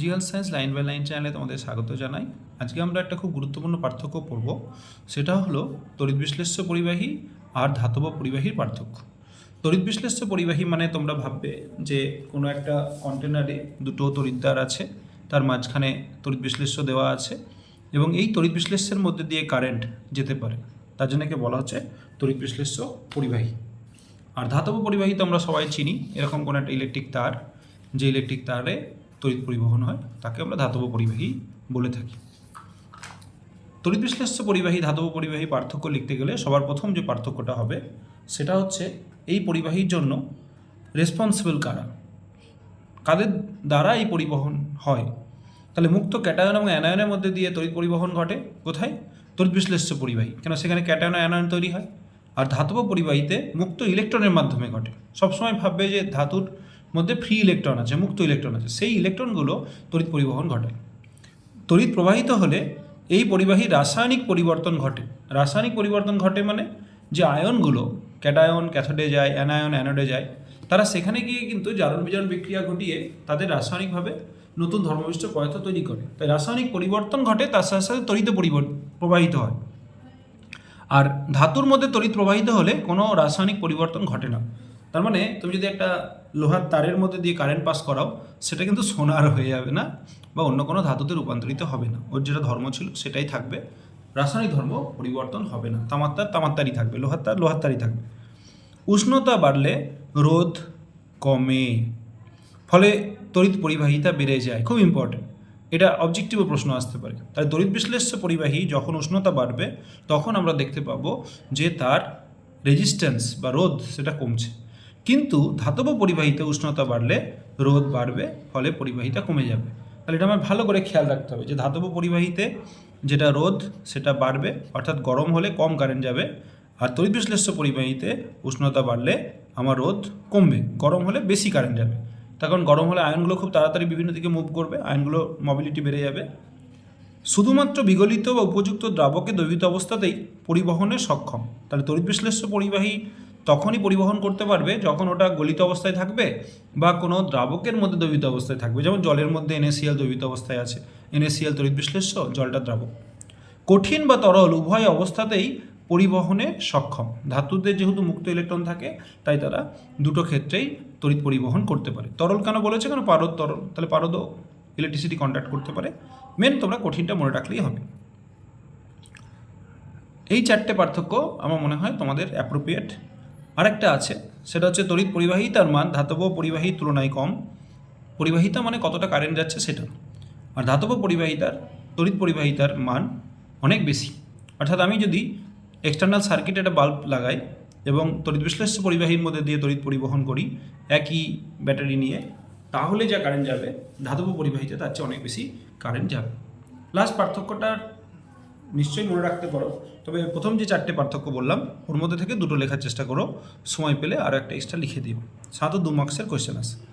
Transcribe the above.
Physical science line by line চ্যানেলে তোমাদের স্বাগত জানাই। আজকে আমরা একটা খুব গুরুত্বপূর্ণ পার্থক্য পড়ব। সেটা হলো তড়িৎ বিশ্লেষ্য পরিবাহী আর ধাতব পরিবাহীর পার্থক্য। তড়িৎ বিশ্লেষ্য পরিবাহী মানে তোমরা ভাববে যে কোনো একটা কন্টেনারে দুটো তড়িৎদ্বার আছে, তার মাঝখানে তড়িৎ বিশ্লেষ্য দেওয়া আছে এবং এই তড়িৎ বিশ্লেষ্যের মধ্যে দিয়ে কারেন্ট যেতে পারে। তার জন্য একে বলা হচ্ছে তড়িৎ বিশ্লেষ্য পরিবাহী। আর ধাতব পরিবাহী তো আমরা সবাই চিনি, এরকম কোনো একটা ইলেকট্রিক তার, যে ইলেকট্রিক তারে তড়িৎ পরিবহন হয়, তাকে আমরা ধাতব পরিবাহী বলে থাকি। তড়িৎ বিশ্লেষ্য পরিবাহী, ধাতব পরিবাহী পার্থক্য লিখতে গেলে সবার প্রথম যে পার্থক্যটা হবে, সেটা হচ্ছে এই পরিবাহীর জন্য রেসপন্সিবল কারা? কাদের দ্বারা এই পরিবহন হয়? তাহলে মুক্ত ক্যাটায়ন এবং অ্যানায়নের মধ্যে দিয়ে তড়িৎ পরিবহন ঘটে কোথায়? তড়িৎ বিশ্লেষ্য পরিবাহী। কেন সেখানে ক্যাটায়ন অ্যানায়ন তৈরি হয়? আর ধাতব পরিবাহীতে মুক্ত ইলেকট্রনের মাধ্যমে ঘটে। সবসময় ভাববে যে ধাতুর মধ্যে ফ্রি ইলেকট্রন আছে, মুক্ত ইলেকট্রন আছে। সেই ইলেকট্রনগুলো তড়িৎ পরিবহন ঘটায় তড়িৎ প্রবাহিত হলে এই পরিবাহী রাসায়নিক পরিবর্তন ঘটে। রাসায়নিক পরিবর্তন ঘটে মানে যে আয়নগুলো, ক্যাটায়ন, ক্যাথোডে যায় অ্যানায়ন অ্যানোডে যায়, তারা সেখানে গিয়ে কিন্তু জারণ বিজারণ বিক্রিয়া ঘটিয়ে তাদের রাসায়নিকভাবে নতুন ধর্মবিষ্ট পদার্থ তৈরি করে। তাই রাসায়নিক পরিবর্তন ঘটে, তার সাথে সাথে তড়িৎ প্রবাহিত হয়। আর ধাতুর মধ্যে তড়িৎ প্রবাহিত হলে কোনো রাসায়নিক পরিবর্তন ঘটে না। তার মানে তুমি যদি একটা লোহার তারের মধ্যে দিয়ে কারেন্ট পাস করাও, সেটা কিন্তু সোনার হয়ে যাবে না বা অন্য কোনো ধাতুতে রূপান্তরিত হবে না। ওর যেটা ধর্ম ছিল সেটাই থাকবে। রাসায়নিক ধর্ম পরিবর্তন হবে না। তামার তার তামার তারই থাকবে। লোহার তার লোহার তারই থাকবে। উষ্ণতা বাড়লে রোধ কমে। ফলে তড়িৎ পরিবাহিতা বেড়ে যায়। খুব ইম্পর্টেন্ট এটা অবজেক্টিভও প্রশ্ন আসতে পারে। তাই তড়িৎ বিশ্লেষ্য পরিবাহী যখন উষ্ণতা বাড়বে, তখন আমরা দেখতে পাবো যে তার রেজিস্ট্যান্স বা রোধ সেটা কমছে। কিন্তু ধাতব পরিবাহিতে উষ্ণতা বাড়লে রোদ বাড়বে, ফলে পরিবাহিতা কমে যাবে। তাহলে এটা আমার ভালো করে খেয়াল রাখতে হবে যে ধাতব পরিবাহিতে যেটা রোদ, সেটা বাড়বে, অর্থাৎ গরম হলে কম কারেন্ট যাবে, আর তড়িৎ বিশ্লেষ্য পরিবাহীতে উষ্ণতা বাড়লে আমার রোদ কমবে, গরম হলে বেশি কারেন্ট যাবে। তখন গরম হলে আয়নগুলো খুব তাড়াতাড়ি বিভিন্ন দিকে মুভ করবে, আয়নগুলো মবিলিটি বেড়ে যাবে। শুধুমাত্র বিগলিত বা উপযুক্ত দ্রাবকে দ্রবীভূত অবস্থাতেই পরিবহনে সক্ষম। তাহলে তড়িৎ বিশ্লেষ্য পরিবাহী তখনই পরিবহন করতে পারবে যখন ওটা গলিত অবস্থায় থাকবে বা কোনো দ্রাবকের মধ্যে দ্রবিত অবস্থায় থাকবে। যেমন জলের মধ্যে এনএসিএল দ্রবিত অবস্থায় আছে। এনএসিএল তড়িৎ বিশ্লেষ্য, জলটা দ্রাবক। কঠিন বা তরল উভয় অবস্থাতেই পরিবহনে সক্ষম। ধাতুতে যেহেতু মুক্ত ইলেকট্রন থাকে, তাই তারা দুটো ক্ষেত্রেই তড়িৎ পরিবহন করতে পারে। তরল কেন বলেছে? কেন পারদ তরল, তাহলে পারদও ইলেকট্রিসিটি কন্ট্যাক্ট করতে পারে। মেন তোমরা কঠিনটা মনে রাখলেই হবে। এই চারটে পার্থক্য আমার মনে হয় তোমাদের অ্যাপ্রোপ্রিয়েট আরেকটা আছে, সেটা হচ্ছে তড়িৎ পরিবাহিতার মান ধাতব পরিবাহীর তুলনায় কম। পরিবাহিতা মানে কতটা কারেন্ট যাচ্ছে সেটা। আর ধাতব পরিবাহিতার, তড়িৎ পরিবাহিতার মান অনেক বেশি। অর্থাৎ আমি যদি এক্সটার্নাল সার্কিটে একটা বাল্ব লাগাই এবং তড়িৎ বিশ্লেষ্য পরিবাহীর মধ্যে দিয়ে তড়িৎ পরিবহন করি একই ব্যাটারি নিয়ে, তাহলে যা কারেন্ট যাবে, ধাতব পরিবাহিতা তার চেয়ে অনেক বেশি কারেন্ট যাবে। লাস্ট পার্থক্যটা নিশ্চয়ই মনে রাখতে পারো। তবে প্রথম যে চারটে পার্থক্য বললাম, ওর মধ্যে থেকে দুটো লেখার চেষ্টা করো। সময় পেলে আরও একটা এক্সট্রা লিখে দিও। সাত দু মার্কসের কোয়েশ্চেন আছে।